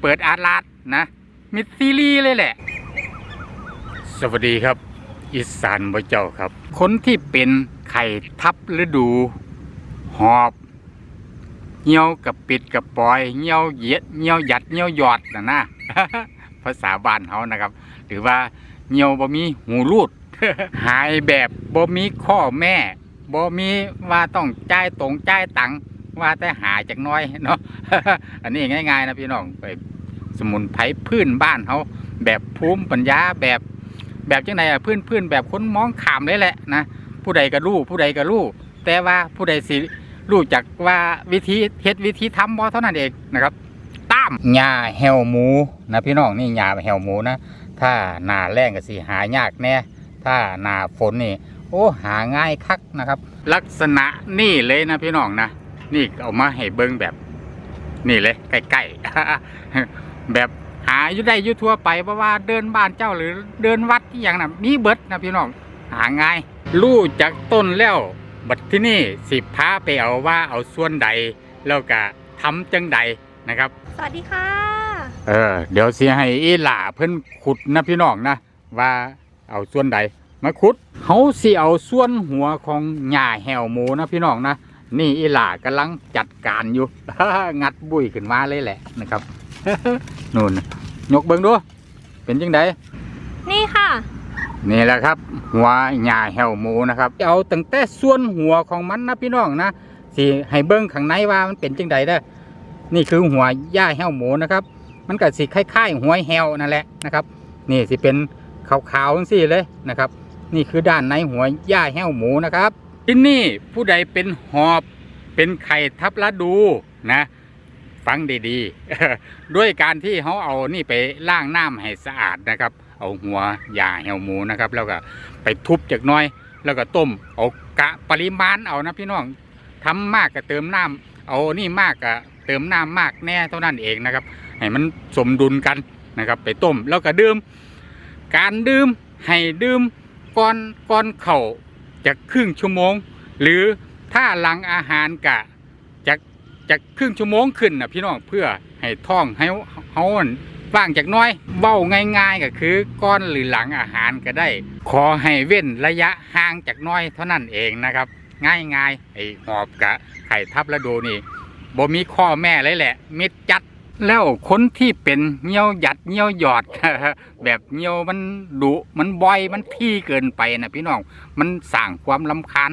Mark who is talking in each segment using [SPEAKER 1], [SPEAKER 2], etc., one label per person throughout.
[SPEAKER 1] เปิดอาร์ตลาดนะมิดซีรีส์เลยแหละ สวัสดีครับ อีสานบ่เจ้าครับ คนที่เป็นไข่ทับฤดู หอบเหี่ยวกับปิดกับปล่อยเหี่ยวเหยียดเหี่ยวหยัดเหี่ยวหยอดนะนะภาษาบ้านเขานะครับ หรือว่าเหี่ยวบ่มีหูรูด หายแบบบ่มีข้อแม่บ่มีว่าต้องจ่ายตรงจ่ายตังค์ ว่าแต่หายจากน้อยเนาะ อันนี้ง่ายๆนะพี่น้องไปสมุนไพรพื้นบ้านเขาแบบภูมิปัญญาแบบแบบจังไดอะพื้นพื้นแบบคนมองขามเลยแหละนะผู้ใดก็รู้ผู้ใดก็รู้แต่ว่าผู้ใดสิรู้จักว่าวิธีเฮ็ดวิธีทำบ่เท่านั้นเองนะครับตามหญ้าแหวหมูนะพี่น้องนี่หญ้าแหวหมูนะถ้าหนาแรงก็สิหายากแน่ถ้าหนาฝนนี่โอ้หาง่ายคักนะครับ ลักษณะนี่เลยนะพี่น้องนะ นี่เอามาให้เบิ้งแบบ นี่เลยใกล้ๆแบบหาอยู่ได้อยู่ทั่วไปเพราะว่าเดินบ้านเจ้าหรือเดินวัดที่อย่างนั้นมีเบิดนะพี่น้องหาง่ายรู้จากต้นแล้ว บัดที่นี่สิพาไปเอาว่าเอาส่วนใดแล้วก็ทำจังใดนะครับ
[SPEAKER 2] สวัสดีค่ะ
[SPEAKER 1] เออ เดี๋ยวสิให้อีหล่าเพิ่นขุดนะพี่น้องนะว่าเอาส่วนใดมาขุดเขาสิเอาส่วนหัวของหญ้าแหวหมูนะพี่น้องนะ นี่อีหล่ากำลังจัดการอยู่ งัดบุ้ยขึ้นมาเลยแหละนะครับนู่นยกเบิ้งดู เป็นจังได
[SPEAKER 2] นี่ค่ะ
[SPEAKER 1] นี่แหละครับ หัวหญ้าแหวหมูนะครับเอาตั้งแต่ส่วนหัวของมันนะพี่น้องนะสิให้เบิ้งข้างในว่ามันเป็นจังไดเด้อนี่คือหัวหญ้าแหวหมูนะครับ มันก็สิคล้ายๆหัวแหวนั่นแหละนะครับ นี่สิเป็นขาวๆจังซี่เลยนะครับ นี่คือด้านในหัวหญ้าแห้วหมูนะครับ ที่นี่ผู้ใดเป็นหอบเป็นไข่ทับละดูนะ ฟังดีๆ ด้วยการที่เขาเอานี่ไปล้างน้ำให้สะอาดนะครับ เอาหัวหญ้าแห้วหมูนะครับ แล้วก็ไปทุบจากน้อย แล้วก็ต้มเอากะปริมาณเอานะพี่น้องทำมากก็เติมน้ำเอานี่มากก็เติมน้ำมากแน่เท่านั้นเองนะครับ ให้มันสมดุลกันนะครับ ไปต้มแล้วก็ดื่ม การดื่มให้ดื่มก่อนก่อนเข่า จะครึ่งชั่วโมง หรือถ้าหลังอาหารกะจะจะครึ่งชั่วโมงขึ้นนะพี่น้องเพื่อให้ท้องให้เฮาอั่นว่างจากน้อยเบ้าง่าย ๆ ก็คือก้อนหรือหลังอาหารก็ได้ ขอให้เว้นระยะห่างจากน้อยเท่านั้นเองนะครับ ง่ายๆไอ้หอบกะไข่ทับและโดนี่บ่มีข้อแม่เลยแหละมิดจัด แล้วคนที่เป็นเงี้ยวหยัดเงี้ยวหยอด แบบเงี้ยวมันดุมันบ่อยมันที่เกินไปนะพี่น้องมันสร้างความลำคาญ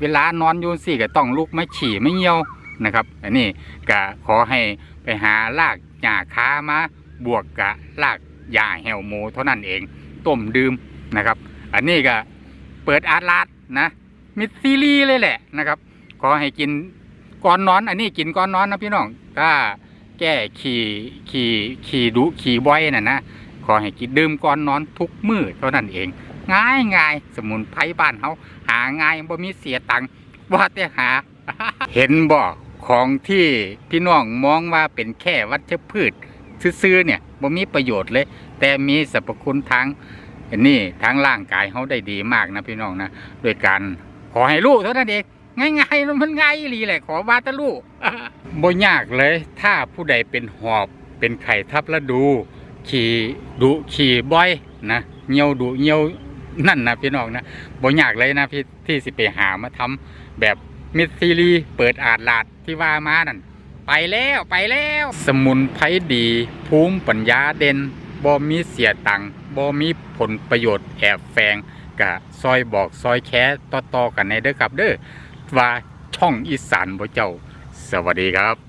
[SPEAKER 1] เวลานอนอยู่สิก็ต้องลุกไม่ฉี่ไม่เงี้ยวนะครับ อันนี้ก็ขอให้ไปหาลากหญ้าค้ามาบวกกับลากหญ้าแหวหมูเท่านั้นเองต้มดื่มนะครับ อันนี้ก็เปิดอาร์ตลาดนะมิดซีรีส์เลยแหละนะครับ ขอให้กินก่อนนอน อันนี้กินก่อนนอนนะพี่น้องถ้า แก้ขี่ขี่ขี่ดุขี่บ่อยน่ะนะขอให้กินดื่มก่อนนอนทุกมื้อเท่านั้นเอง ง่ายง่ายสมุนไพรบ้านเฮาหาง่ายบ่มีเสียตังค์ว่าแต่หา เห็นบ่ของที่พี่น้องมองว่าเป็นแค่วัชพืชซื่อๆเนี่ยบ่มีประโยชน์เลย แต่มีสรรพคุณทางนี่ทางร่างกายเฮาได้ดีมากนะพี่น้องนะโดยการขอให้รู้เท่านั้นเองง่ายๆมันง่ายอีหลีแหละขอว่าแตะลูก บ่ยากเลย ถ้าผู้ใดเป็นหอบเป็นไข่ทับแล้วดู ขี่ดุขี่บ่อยนะเหี่ยวดุเหี่ยวนั่นนะพี่น้องนะบ่ยากเลยนะพี่ที่สิไปหามาทำแบบมิดซีรีเปิดอาดลาดที่ว่ามานั่นไปแล้วไปแล้ว สมุนไพรดีภูมิปัญญาเด่นบ่มีเสียตังบ่มีผลประโยชน์แอบแฝงกะซอยบอกซอยแค่ต่อๆกันในเด้อครับเด้อว่าช่องอีสานบ่เจ้า สวัสดีครับ